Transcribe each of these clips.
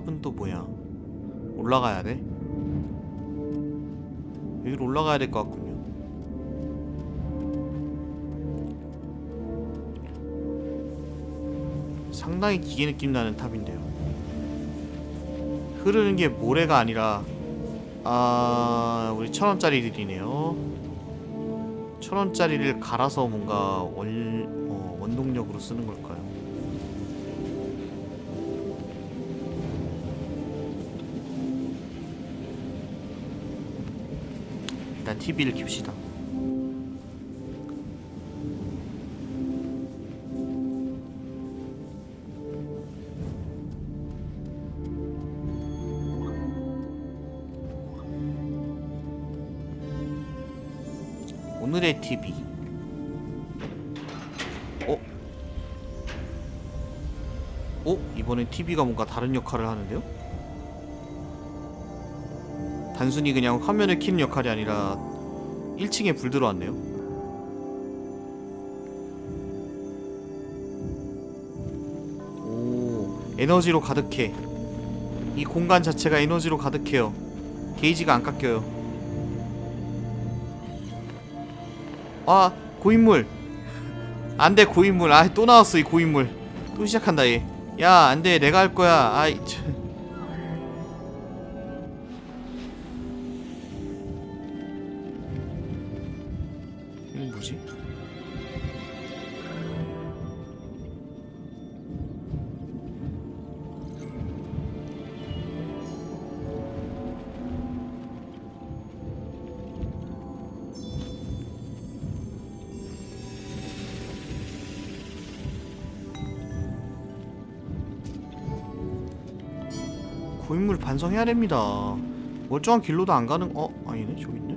탑은 또 뭐야? 올라가야 돼? 여기로 올라가야 될 것 같군요. 상당히 기계 느낌 나는 탑인데요. 흐르는 게 모래가 아니라 아 우리 천 원짜리들이네요. 천 원짜리를 갈아서 뭔가 원 어, 원동력으로 쓰는 걸까요? TV를 킵시다. 오늘의 TV. 어? 어? 이번엔 TV가 뭔가 다른 역할을 하는데요? 단순히 그냥 화면을 키는 역할이 아니라 1층에 불 들어왔네요. 오, 에너지로 가득해. 이 공간 자체가 에너지로 가득해요. 게이지가 안 깎여요. 아, 고인물. 안 돼, 고인물. 아, 또 나왔어, 이 고인물. 또 시작한다, 얘. 야, 안 돼, 내가 할 거야. 아이, 참. 뭐지? 고인물 반성해야 됩니다. 멀쩡한 길로도 안 가는 어 아니네 저기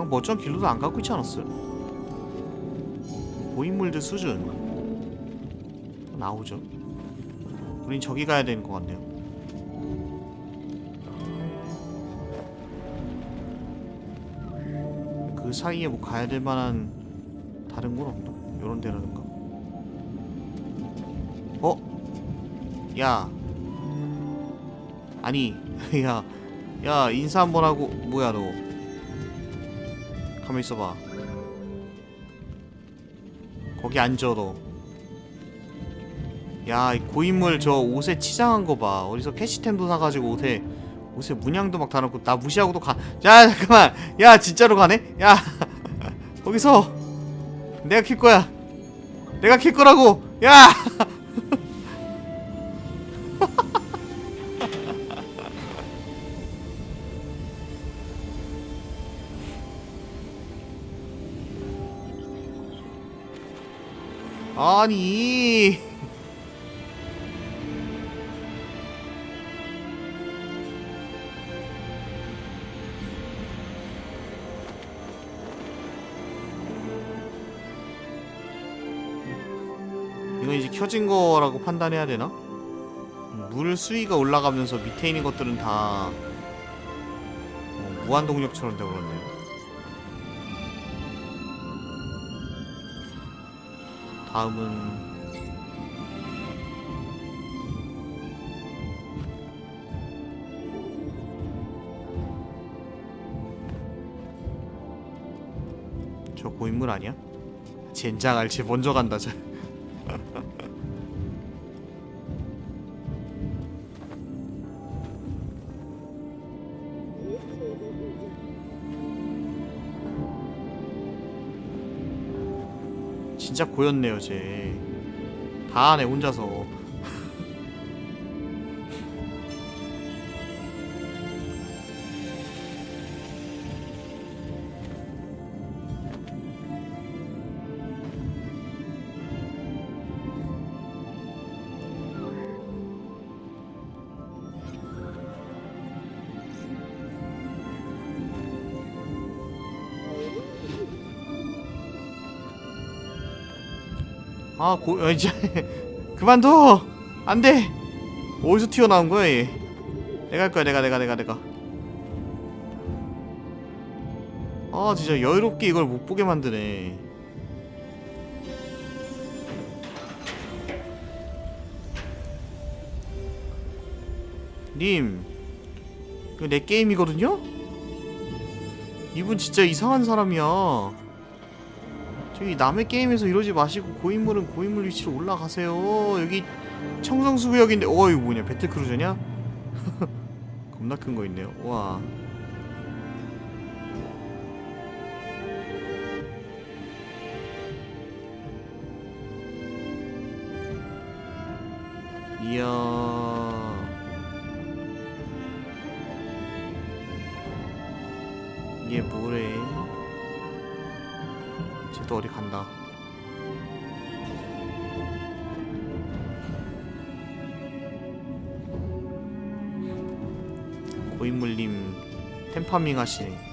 방금 멀쩡한 길로도 안 가고 있지 않았어요? 고인물들 수준 나오죠. 우린 저기 가야 되는 것 같네요. 그 사이에 뭐 가야 될 만한 다른 건 없나? 요런 데라든가. 어? 야. 아니, 야. 야, 인사 한번 하고 뭐야 너. 가만 있어봐. 거기 앉아 너. 야, 이 고인물 저 옷에 치장한 거 봐. 어디서 캐시템도 사가지고 옷에 옷에 문양도 막 달아놓고 나 무시하고도 가. 야, 잠깐만. 야, 진짜로 가네? 야, 거기서 내가 킬 거야. 내가 킬 거라고. 야. 아니. 이건 이제 켜진 거라고 판단해야 되나? 물 수위가 올라가면서 밑에 있는 것들은 다 어, 무한 동력처럼 되어버렸네요. 다음은 저 고인물 아니야? 젠장 알지 먼저 간다 저. 진짜 고였네요 쟤. 다 하네 혼자서. 아, 고, 어, 이제 그만둬. 안 돼. 어디서 튀어나온 거야, 얘? 내가 할 거야, 내가, 내가, 내가, 내가. 아, 진짜 여유롭게 이걸 못 보게 만드네. 님 이거 내 게임이거든요? 이분 진짜 이상한 사람이야 저기 남의 게임에서 이러지 마시고 고인물은 고인물 위치로 올라가세요. 여기 청정수구역인데 어 이거 뭐냐? 배틀크루저냐? 겁나 큰 거 있네요. 와. 이야. 이게 뭐래 쟤또 어디 간다 고인물님 템파밍 하시네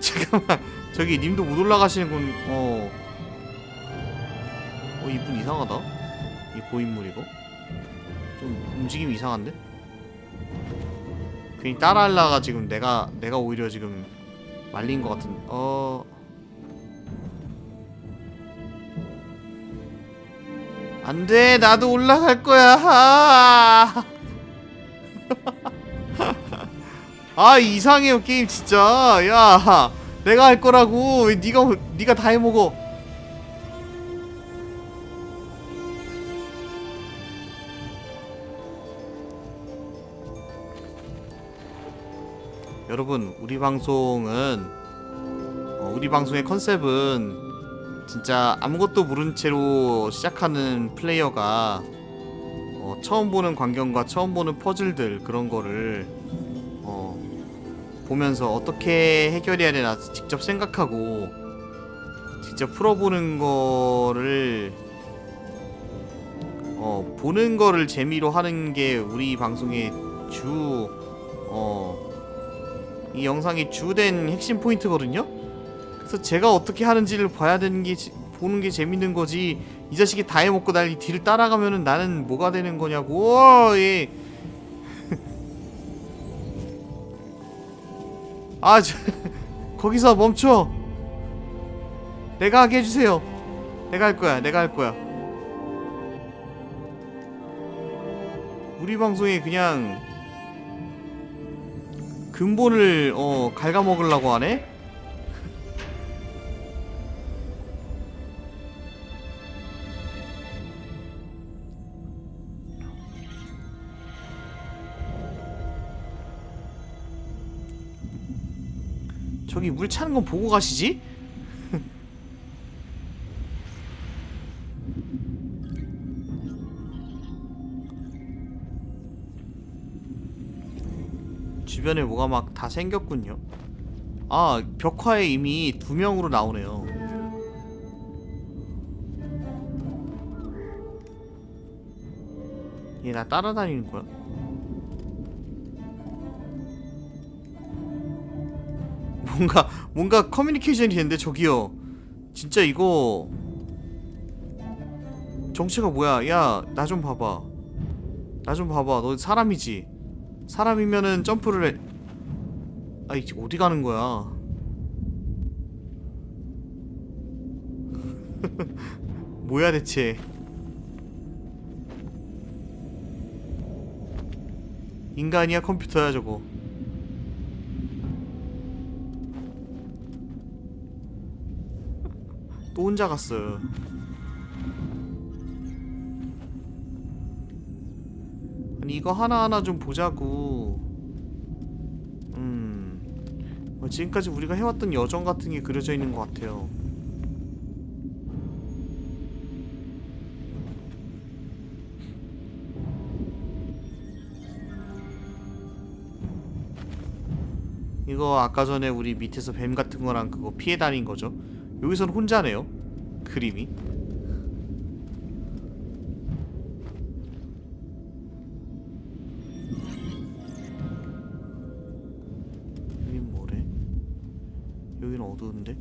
잠깐만 저기 님도 못 올라가시는 건 어. 어 이분 이상하다. 이 고인물 이거. 좀 움직임이 이상한데? 괜히 따라하려가 지금 내가 내가 오히려 지금 말린 것 같은. 어. 안돼 나도 올라갈 거야. 아, 아 이상해요 게임 진짜. 야 내가 할 거라고 왜 네가 네가 다 해먹어. 여러분 우리 방송은 어, 우리 방송의 컨셉은 진짜 아무것도 모른 채로 시작하는 플레이어가 어, 처음 보는 광경과 처음 보는 퍼즐들 그런 거를 어, 보면서 어떻게 해결해야 되나 직접 생각하고 직접 풀어보는 거를 어, 보는 거를 재미로 하는 게 우리 방송의 주 어, 이 영상의 주된 핵심 포인트거든요. 그래서 제가 어떻게 하는지를 봐야 되는 게 지- 보는 게 재밌는 거지. 이 자식이 다 해먹고 날 뒤를 따라가면은 나는 뭐가 되는 거냐고. 오, 예. 아, 저, 거기서 멈춰. 내가 하게 해주세요. 내가 할 거야. 내가 할 거야. 우리 방송에 그냥 근본을 어 갉아먹으려고 하네? 저기 물 차는 건 보고 가시지? 주변에 뭐가 막 다 생겼군요. 아, 벽화에 이미 두 명으로 나오네요. 얘 나 따라다니는 거야? 뭔가 뭔가 커뮤니케이션이 되는데 저기요. 진짜 이거 정체가 뭐야? 야, 나 좀 봐봐. 나 좀 봐봐. 너 사람이지? 사람이면은 점프를 해. 아이 어디 가는 거야? 뭐야 대체? 인간이야 컴퓨터야 저거? 또 혼자 갔어요. 이거 하나하나 좀 보자고. 음. 어, 지금까지 우리가 해왔던 여정 같은 게 그려져 있는 것 같아요. 이거 아까 전에 우리 밑에서 뱀 같은 거랑 그거 피해 다닌 거죠? 여기서는 혼자네요 그림이 여기는 어두운데?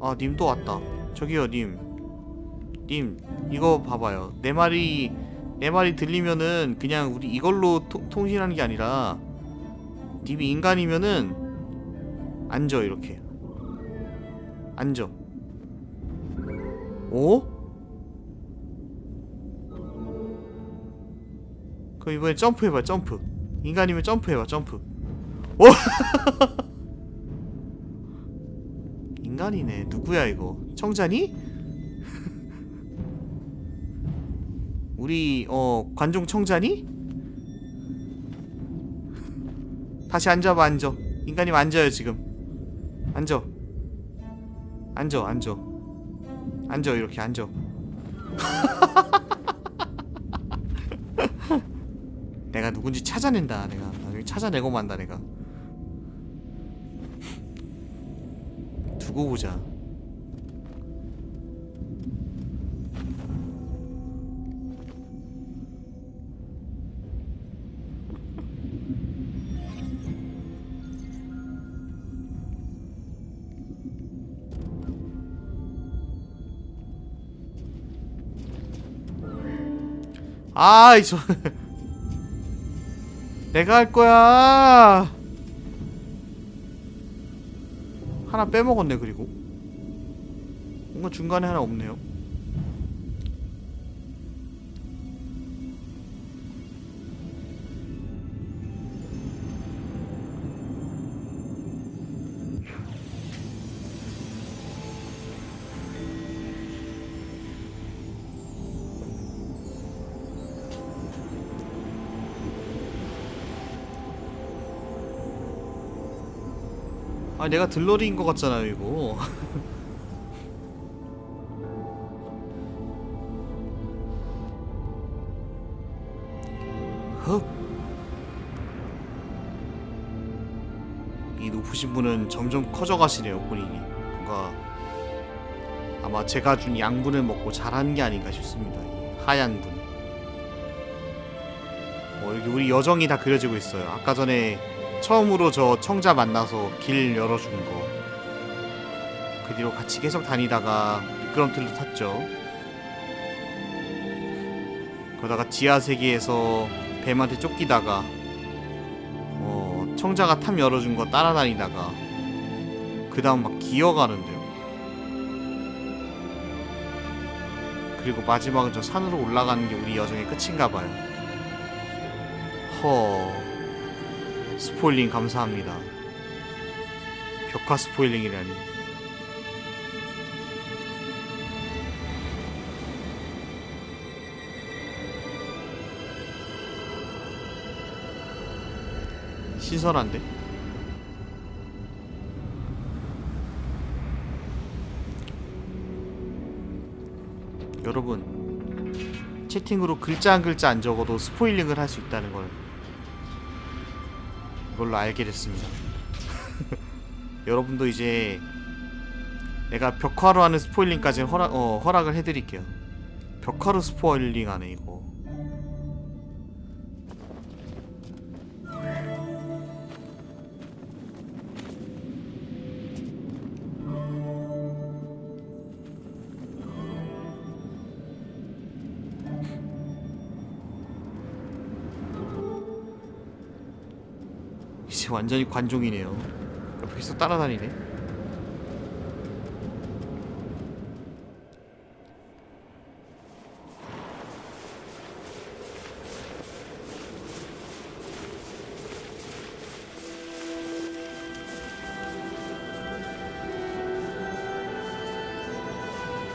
아, 님또 왔다. 저기요, 님. 님, 이거 봐봐요. 네 마리, 내 말이 들리면은 그냥 우리 이걸로 토- 통신하는 게 아니라 님이 인간이면은 앉아 이렇게 앉아 오? 그럼 이번에 점프해봐 점프. 인간이면 점프해봐 점프. 오! 인간이네. 누구야 이거? 청자니? 우리 어 관종 청자니? 다시 앉아봐 앉아. 인간님 앉아요 지금. 앉아. 앉아 앉아. 앉아 이렇게 앉아 누군지 찾아낸다 내가. 나중에 찾아내고 만다 내가. 두고 보자. 아이 저 내가 할 거야. 하나 빼먹었네 그리고. 뭔가 중간에 하나 없네요 아 내가 들러리인 것 같잖아요 이거. 흡. 이 높으신 분은 점점 커져가시네요 본인이. 뭔가 아마 제가 준 양분을 먹고 자란 게 아닌가 싶습니다 이 하얀 분. 어, 여기 우리 여정이 다 그려지고 있어요. 아까 전에 처음으로 저 청자 만나서 길 열어준 거. 그 뒤로 같이 계속 다니다가 미끄럼틀도 탔죠. 그러다가 지하 세계에서 뱀한테 쫓기다가 어, 청자가 탐 열어준 거 따라다니다가 그 다음 막 기어가는데요. 그리고 마지막은 저 산으로 올라가는 게 우리 여정의 끝인가 봐요. 허. 스포일링 감사합니다. 벽화 스포일링이라니. 신선한데? 여러분 채팅으로 글자 한 글자 안 적어도 스포일링을 할 수 있다는 걸 이걸로 알게 됐습니다. 여러분도 이제 내가 벽화로 하는 스포일링까지 허락 어, 허락을 해드릴게요. 벽화로 스포일링 하네 이거. 완전히 관종이네요. 옆에 계속 따라다니네.